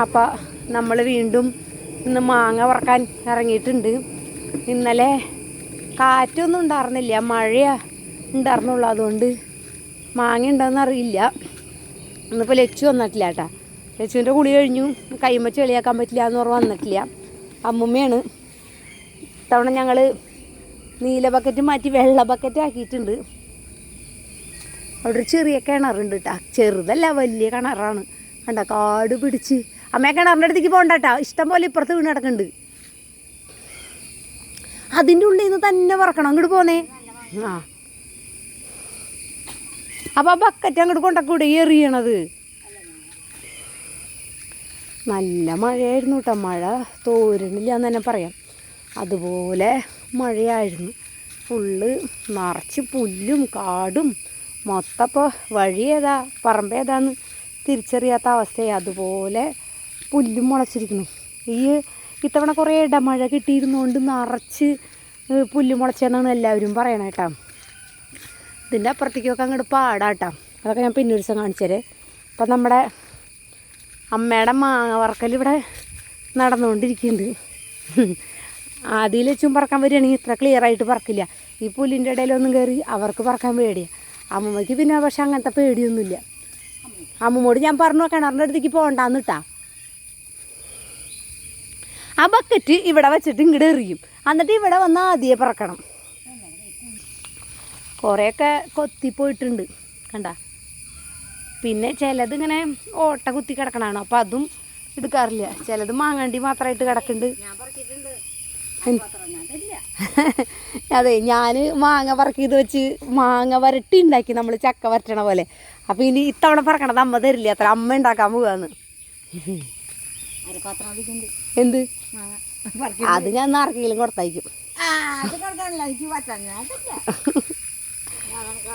അപ്പോൾ നമ്മൾ വീണ്ടും ഇന്ന് മാങ്ങ വറക്കാൻ ഇറങ്ങിയിട്ടുണ്ട്. ഇന്നലെ കാറ്റൊന്നും ഉണ്ടായിരുന്നില്ല മഴയാ ഉണ്ടായിരുന്നുള്ളൂ അതുകൊണ്ട് മാങ്ങ ഉണ്ടെന്ന് അറിയില്ല. ഇന്നിപ്പോൾ ലച്ചു വന്നിട്ടില്ല കേട്ടാ. ലച്ചുവിന്റെ കുളി കഴിഞ്ഞു. കൈമ ചെളിയാക്കാൻ പറ്റില്ല എന്ന് പറഞ്ഞ് വന്നിട്ടില്ല. അമ്മുമ്മയാണ്. ഇത്തവണ ഞങ്ങൾ നീല ബക്കറ്റ് മാറ്റി വെള്ള ബക്കറ്റ് ആക്കിയിട്ടുണ്ട്. അവിടെ ഒരു ചെറിയ കിണറുണ്ട് കേട്ടോ. ചെറുതല്ല വലിയ കിണറാണ്. കണ്ട? കാട് പിടിച്ച് അമ്മ കിണറിന്റെ അടുത്തേക്ക് പോകണ്ട കേട്ടോ ഇഷ്ടം പോലെ ഇപ്പുറത്ത് വീണ് കിടക്കുന്നുണ്ട്. അതിന്റെ ഉള്ളിൽ നിന്ന് തന്നെ പറക്കണം. അങ്ങോട്ട് പോന്നേ. ആ. അപ്പോൾ ആ ബക്കറ്റ് അങ്ങോട്ട് കൊണ്ടക്കൂടെ? എറിയണത്. നല്ല മഴയായിരുന്നു കേട്ടോ മഴ തോരണില്ല എന്ന് തന്നെ പറയാം. അതുപോലെ മഴയായിരുന്നു. ഫുള്ള് നിറച്ച് പുല്ലും കാടും മൊത്തപ്പോൾ വഴി ഏതാ പറമ്പ് ഏതാന്ന് തിരിച്ചറിയാത്ത അവസ്ഥയായി അതുപോലെ പുല്ലും മുളച്ചിരിക്കുന്നു. ഈ ഇത്തവണ കുറേ ഇടമഴ കിട്ടിയിരുന്നുകൊണ്ട് നിറച്ച് പുല്ല് മുളച്ചെന്നാണ് എല്ലാവരും പറയണേ കേട്ടോ. ഇതിന്റെ അപ്പുറത്തേക്കൊക്കെ അങ്ങോട്ട് പാടാട്ടോ. അതൊക്കെ ഞാൻ പിന്നെ ഒരു ദിവസം കാണിച്ചു തരേ. അപ്പം നമ്മുടെ അമ്മയുടെ മാങ്ങ വറക്കൽ ഇവിടെ നടന്നുകൊണ്ടിരിക്കുന്നുണ്ട് ആദ്യം വെച്ചും പറക്കാൻ വരികയാണെങ്കിൽ ഇത്ര ക്ലിയർ ആയിട്ട് പറക്കില്ല. ഈ പുല്ലിന്റെ ഇടയിലൊന്നും കയറി അവർക്ക് പറക്കാൻ പേടിയാണ് അമ്മമ്മയ്ക്ക് പിന്നെ പക്ഷെ അങ്ങനത്തെ പേടിയൊന്നുമില്ല. അമ്മമ്മോട് ഞാൻ പറഞ്ഞു കിണറിന്റെ അടുത്തേക്ക് പോകണ്ടാന്ന് ഇട്ടാ ആ ബക്കറ്റ് ഇവിടെ വെച്ചിട്ട് ഇങ്ങോട്ട് എറിയും. എന്നിട്ട് ഇവിടെ വന്ന് ആദ്യം പറക്കണം. കുറേയൊക്കെ കൊത്തിപ്പോയിട്ടുണ്ട് കണ്ട? പിന്നെ ചിലത് ഇങ്ങനെ ഓട്ട കുത്തി കിടക്കണാണ്. അപ്പം അതും എടുക്കാറില്ല. ചിലത് മാങ്ങണ്ടി മാത്രമായിട്ട് കിടക്കുന്നുണ്ട് അതെ ഞാൻ മാങ്ങ പറക്കിയത് വെച്ച് മാങ്ങ വരട്ടി ഉണ്ടാക്കി നമ്മൾ ചക്ക വരട്ടണ പോലെ. അപ്പം ഇനി ഇത്തവണ പറക്കണത് അമ്മ തരില്ല. അത്ര അമ്മ ഉണ്ടാക്കാൻ പോവാന്ന്. എന്ത് അത് ഞാൻ ആർക്കെങ്കിലും കൊടുത്തയക്കും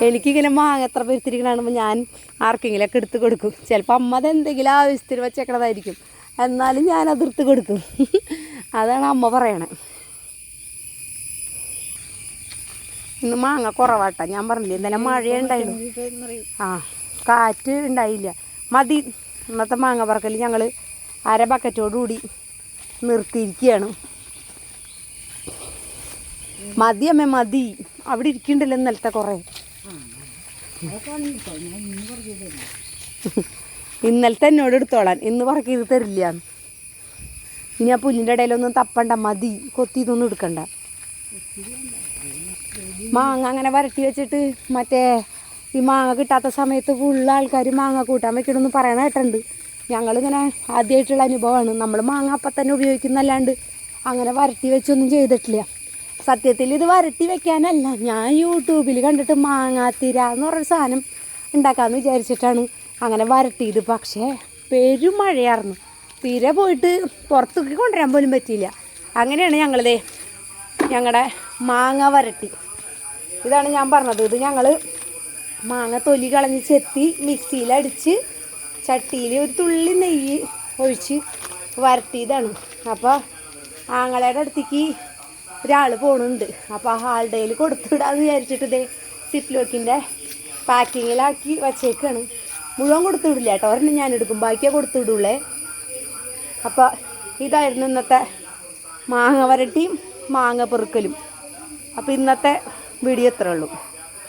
എനിക്കിങ്ങനെ മാങ്ങ എത്ര പെരുത്തിരിക്കണ ഞാൻ ആർക്കെങ്കിലുമൊക്കെ എടുത്ത് കൊടുക്കും ചിലപ്പോൾ അമ്മ അത് എന്തെങ്കിലും ആവശ്യത്തിന് വെച്ചേക്കണതായിരിക്കും എന്നാലും ഞാൻ അതിർത്ത് കൊടുക്കും അതാണ് അമ്മ പറയണേ ഇന്ന് മാങ്ങ കുറവാട്ടാ ഞാൻ പറഞ്ഞില്ലേ ഇന്നലെ മഴ ഉണ്ടായിരുന്നു ആ കാറ്റ് ഉണ്ടായില്ല മതി ഇന്നത്തെ മാങ്ങ പറക്കൽ ഞങ്ങൾ അര ബക്കറ്റോടുകൂടി നിർത്തിയിരിക്കുകയാണ്. മതി അമ്മ മതി. അവിടെ ഇരിക്കണ്ടല്ലോ ഇന്നലത്തെ കുറേ. ഇന്നലത്തെ എന്നോട് എടുത്തോളാൻ. ഇന്ന് പറക്കി ഇത് തരില്ല ഇനി ആ പുല്ലിന്റെ ഇടയിലൊന്നും തപ്പണ്ട മതി. കൊത്തി ഇതൊന്നും എടുക്കണ്ട. മാങ്ങ അങ്ങനെ വരട്ടി വെച്ചിട്ട് മറ്റേ ഈ മാങ്ങ കിട്ടാത്ത സമയത്ത് ഫുള്ള് ആൾക്കാർ മാങ്ങ കൂട്ടാൻ വെക്കണമെന്ന് പറയണ കേട്ടുണ്ട് ഞങ്ങളിങ്ങനെ ആദ്യമായിട്ടുള്ള അനുഭവമാണ്. നമ്മൾ മാങ്ങ അപ്പം തന്നെ ഉപയോഗിക്കുന്നല്ലാണ്ട് അങ്ങനെ വരട്ടി വെച്ചൊന്നും ചെയ്തിട്ടില്ല. സത്യത്തിൽ ഇത് വരട്ടി വെക്കാനല്ല ഞാൻ യൂട്യൂബിൽ കണ്ടിട്ട് മാങ്ങാത്തിര എന്ന് പറഞ്ഞൊരു സാധനം ഉണ്ടാക്കാമെന്ന് വിചാരിച്ചിട്ടാണ് അങ്ങനെ വരട്ടിയത്. പക്ഷേ പെരും മഴയായിരുന്നു തീരെ പോയിട്ട് പുറത്തേക്ക് കൊണ്ടുവരാൻ പോലും പറ്റിയില്ല. അങ്ങനെയാണ് ഞങ്ങളിതേ ഞങ്ങളുടെ മാങ്ങ വരട്ടി. ഇതാണ് ഞാൻ പറഞ്ഞത്. ഇത് ഞങ്ങൾ മാങ്ങ തൊലി കളഞ്ഞ് ചെത്തി മിക്സിയിലടിച്ച് ചട്ടിയിൽ ഒരു തുള്ളി നെയ്യ് ഒഴിച്ച് വരട്ടിയതാണ്. അപ്പോൾ ആങ്ങളയുടെ അടുത്തേക്ക് ഒരാൾ പോണുണ്ട്. അപ്പോൾ ആ ഹാൾഡേയിൽ കൊടുത്തുവിടാന്ന് വിചാരിച്ചിട്ട് ഇതേ സിപ്ലോക്കിന്റെ പാക്കിങ്ങിലാക്കി വച്ചേക്കാണ്. മുഴുവൻ കൊടുത്തു വിടില്ല കേട്ടോ. ഒരെണ്ണം ഞാൻ എടുക്കും. ബാക്കിയേ കൊടുത്തു വിടുള്ളേ അപ്പോൾ ഇതായിരുന്നു ഇന്നത്തെ മാങ്ങ വരട്ടിയും മാങ്ങ പെറുക്കലും. അപ്പോൾ ഇന്നത്തെ വീഡിയോ ഇത്രേ ഉള്ളൂ.